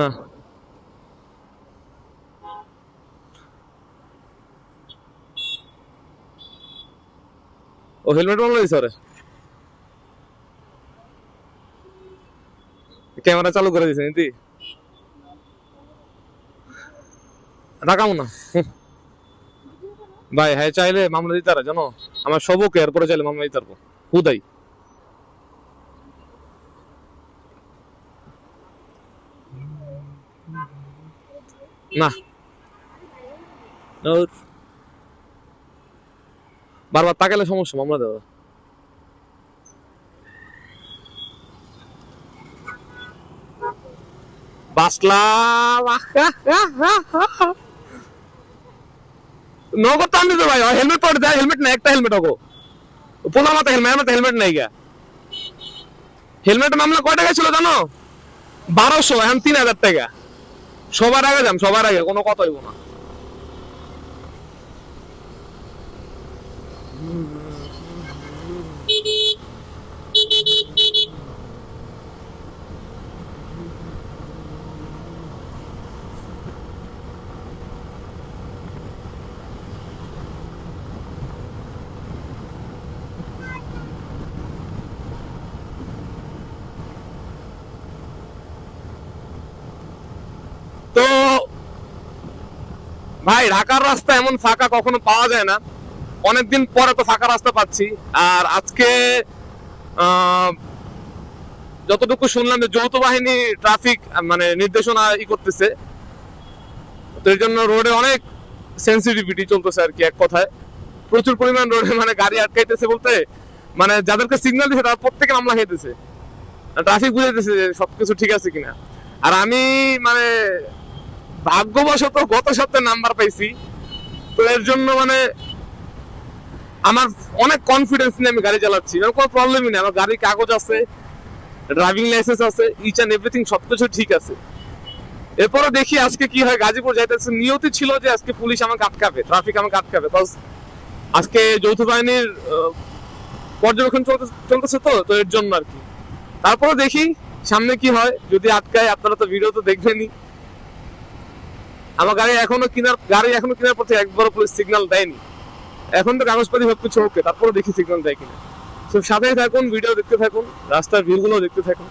না। ও হেলমেট মামলা দিছে ক্যামেরা চালু করে দিছে নাকি? রাখামো না। ভাই হ্যাঁ চাইলে মামলা দিতে জানো? আমার সবকে এরপরে চাইলে মামলা দিতে পারব। হুদাই। না। বারবার তাকালে সমস্যা, মামলা দেওয়া। নগদ হেলমেট হেলমেট একটা হেলমেট হেলমেট নাই হেলমেট মামলা কয় টাকা ছিল জানো? বারোশো, এখন তিন হাজার টাকা। সবার আগে যাম সবার আগে কোনো কথা হইব না তো ভাই, ঢাকার রাস্তা এমন ফাঁকা কখনো পাওয়া যায় না। অনেকদিন পরে তো ফাঁকা রাস্তা পাচ্ছি। আর আজকে যতটুকু শুনলাম যে যৌথ বাহিনী ট্রাফিক মানে নির্দেশনা ই করতেছে, তো এর জন্য রোডে অনেক সেন্সিটিভিটি চলতেছে আর কি এক কথায়। প্রচুর পরিমাণ রোডে মানে গাড়ি আটকাইতেছে বলতে মানে যাদেরকে সিগন্যাল দিচ্ছে তারা প্রত্যেকে মামলা খেতেছে ট্রাফিক বুঝাইতেছে যে সবকিছু ঠিক আছে কিনা। আর আমি মানে ভাগ্যবশত গত সপ্তাহে নাম্বার পাইছি। তো এর জন্য মানে আমার অনেক কনফিডেন্স নিয়ে আমি গাড়ি চালাচ্ছি। আমার কোনো প্রবলেমই নেই। আমার গাড়ির কাগজ আছে ড্রাইভিং লাইসেন্স আছে ইচ অ্যান্ড এভরিথিং সবকিছু ঠিক আছে। এরপরও দেখি আজকে কি হয়। গাজীপুর যাইতেছে। নিয়তি ছিল যে আজকে পুলিশ আমাকে আটকাবে ট্রাফিক আমাকে আটকাবে। কজ আজকে যৌথ বাহিনীর পর্যবেক্ষণ চলতেছে তো তো এর জন্য আর কি। তারপরে দেখি সামনে কি হয়। যদি আটকায়, আপনারা তো ভিডিও তো দেখবেনই। আমার গাড়ি এখনও কিনার গাড়ি এখনও কিনার পথে একবার পুলিশ সিগন্যাল দেয়নি। এখন তো কাগজপাতি সবকিছু ওকে তারপরে দেখি সিগন্যাল দেয় কিনা। তো সাথেই থাকুন ভিডিও দেখতে থাকুন, রাস্তার ভিউ গুলো দেখতে থাকুন।